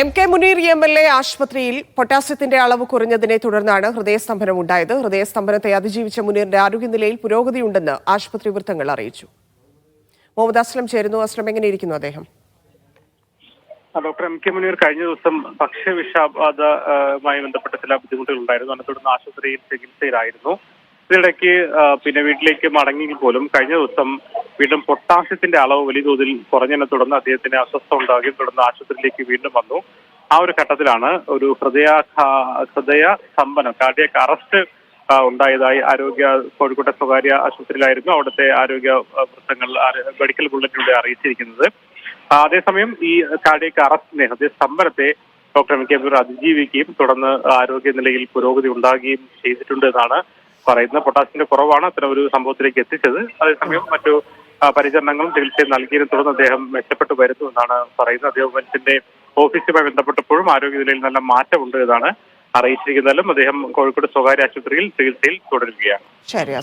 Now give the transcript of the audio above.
M K Muneer M L A ആശുപത്രിയിൽ പൊട്ടാസ്യത്തിന്റെ അളവ് കുറഞ്ഞതിനെ തുടർന്നാണ് ഹൃദയസ്തംഭനം ഉണ്ടായത് ഹൃദയസ്തംഭനത്തെ അതിജീവിച്ച മുനീറിന്റെ ആരോഗ്യനിലയിൽ പുരോഗതിയുണ്ടെന്ന് ആശുപത്രി വൃത്തങ്ങൾ അറിയിച്ചു. മുഹമ്മദ് അസ്ലം ചേരുന്നു. അസ്ലം എങ്ങനെ ഇരിക്കുന്നു അദ്ദേഹം ഡോക്ടർ എം കെ മുനീർ കഴിഞ്ഞ ദിവസം ഭക്ഷ്യവിഷാബാധമായി ബന്ധപ്പെട്ട ചില ബുദ്ധിമുട്ടുകൾ ഉണ്ടായിരുന്നു അതിനെ തുടർന്ന് ആശുപത്രിയിൽ ചികിത്സയിലായിരുന്നു. ഇതിനിടയ്ക്ക് പിന്നെ വീട്ടിലേക്ക് മടങ്ങിയെങ്കിൽ പോലും കഴിഞ്ഞ ദിവസം വീണ്ടും പൊട്ടാസ്യത്തിന്റെ അളവ് വലിയ തോതിൽ കുറഞ്ഞതിനെ തുടർന്ന് അദ്ദേഹത്തിന് അസ്വസ്ഥ ഉണ്ടാകുകയും തുടർന്ന് ആശുപത്രിയിലേക്ക് വീണ്ടും വന്നു. ആ ഒരു ഘട്ടത്തിലാണ് ഒരു ഹൃദയ ഹൃദയ സ്തംഭനം കാർഡിയക് അറസ്റ്റ് ഉണ്ടായതായി ആരോഗ്യ കോഴിക്കോട്ടെ സ്വകാര്യ ആശുപത്രിയിലായിരുന്നു അവിടുത്തെ ആരോഗ്യ വൃത്തങ്ങൾ മെഡിക്കൽ ബുള്ളറ്റിലൂടെ അറിയിച്ചിരിക്കുന്നത്. അതേസമയം ഈ കാർഡിയക് അറസ്റ്റിനെ ഹൃദയ സ്തംഭനത്തെ ഡോക്ടർ എം കെ അതിജീവിക്കുകയും തുടർന്ന് ആരോഗ്യ നിലയിൽ പുരോഗതി ഉണ്ടാകുകയും ചെയ്തിട്ടുണ്ട് എന്നാണ് പറയുന്നത് പൊട്ടാസിന്റെ കുറവാണ് അത്തരം ഒരു സംഭവത്തിലേക്ക് എത്തിച്ചത്. അതേസമയം മറ്റു പരിചരണങ്ങളും ചികിത്സയും നൽകിയതിനെ തുടർന്ന് അദ്ദേഹം മെച്ചപ്പെട്ടു വരുന്നു എന്നാണ് പറയുന്നത്. അദ്ദേഹത്തിന്റെ ഓഫീസുമായി ബന്ധപ്പെട്ടപ്പോഴും ആരോഗ്യനിലയിൽ നല്ല മാറ്റമുണ്ട് എന്നാണ് അറിയിച്ചിരിക്കുന്നതിലും അദ്ദേഹം കോഴിക്കോട് സ്വകാര്യ ആശുപത്രിയിൽ ചികിത്സയിൽ തുടരുകയാണ്. ശരി